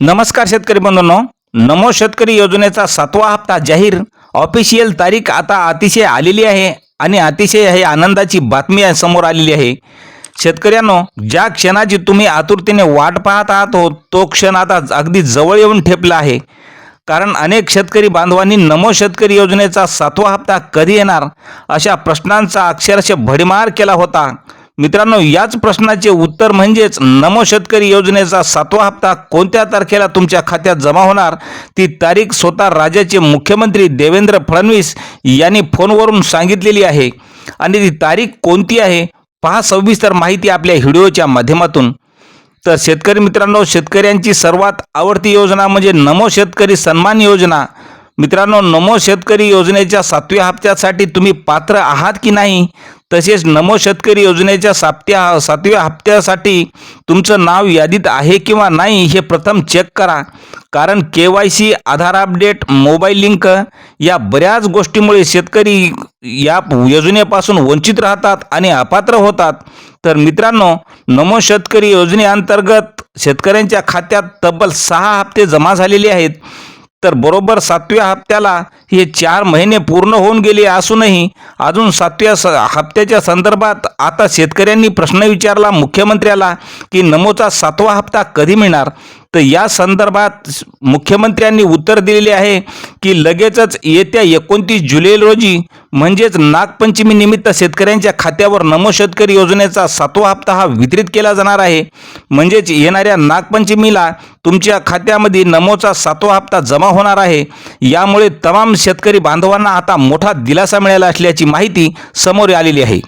नमस्कार शेतकरी बंधूंनो. नमो शेतकरी योजनेचा सातवा हप्ता जाहीर. ऑफिशियल तारीख आता अतिशय आलेली आहे आणि अतिशय हे आनंदाची बातमी आहे समोर आलेली आहे. शेतकऱ्यांनो ज्या क्षणाची तुम्ही आतुरतेने वाट पाहत आहात हो तो क्षण आता अगदी जवळ येऊन ठेपला आहे. कारण अनेक शेतकरी बांधवांनी नमो शेतकरी योजनेचा सातवा हप्ता कधी येणार? अशा प्रश्नांचा अक्षरशः भडीमार केला होता. मित्रांनो याच प्रश्नाचे उत्तर म्हणजेच नमो शेतकरी योजनेचा सातवा हप्ता कोणत्या तारखेला तुमच्या खात्यात जमा होणार? ती तारीख स्वतः राज्याचे मुख्यमंत्री देवेंद्र फडणवीस यांनी फोनवरून सांगितलेली आहे. आणि ती तारीख कोणती आहे? पहा सविस्तर माहिती आपल्या व्हिडिओच्या माध्यमातून. तर शेतकरी मित्रांनो शेतकऱ्यांची सर्वात आवडती योजना म्हणजे नमो शेतकरी सन्मान योजना. मित्रांनो नमो शेतकरी योजनेच्या सातव्या हप्त्यासाठी तुम्ही पात्र आहात की नाही? तसेच नमो शेतकरी योजनेच्या सातव्या सातव्या हप्त्यासाठी तुमचं नाव यादीत आहे किंवा नाही हे प्रथम चेक करा. कारण K Y C Aadhaar update mobile link या बऱ्याच गोष्टीमुळे शेतकरी या योजनेपासून वंचित राहतात आणि अपात्र होतात. तर मित्रांनो नमो शेतकरी योजनेअंतर्गत शेतकऱ्यांच्या खात्यात तब्बल सहा हप्ते जमा झालेले आहेत. तर बरोबर सातव्या हप्त्याला हे चार महिने पूर्ण होऊन गेले असूनही अजून सातव्या स हप्त्याच्या संदर्भात आता शेतकऱ्यांनी प्रश्न विचारला मुख्यमंत्र्याला की नमोचा सातवा हप्ता कधी मिळणार? तर या संदर्भात मुख्यमंत्र्यांनी उत्तर दिलेले आहे की लगेचच येत्या एकोणतीस जुलै रोजी म्हणजेच नागपंचमी निमित्त शेतकऱ्यांच्या खात्यावर नमो शेतकरी योजनेचा सातवा हप्ता हा वितरित केला जाणार आहे. म्हणजेच येणाऱ्या नागपंचमीला तुमच्या खात्यामध्ये नमोचा सातवा हप्ता जमा होणार आहे. यामुळे तमाम शेतकरी बांधवांना आता मोठा दिलासा मिळाला असल्याची माहिती समोर आलेली आहे.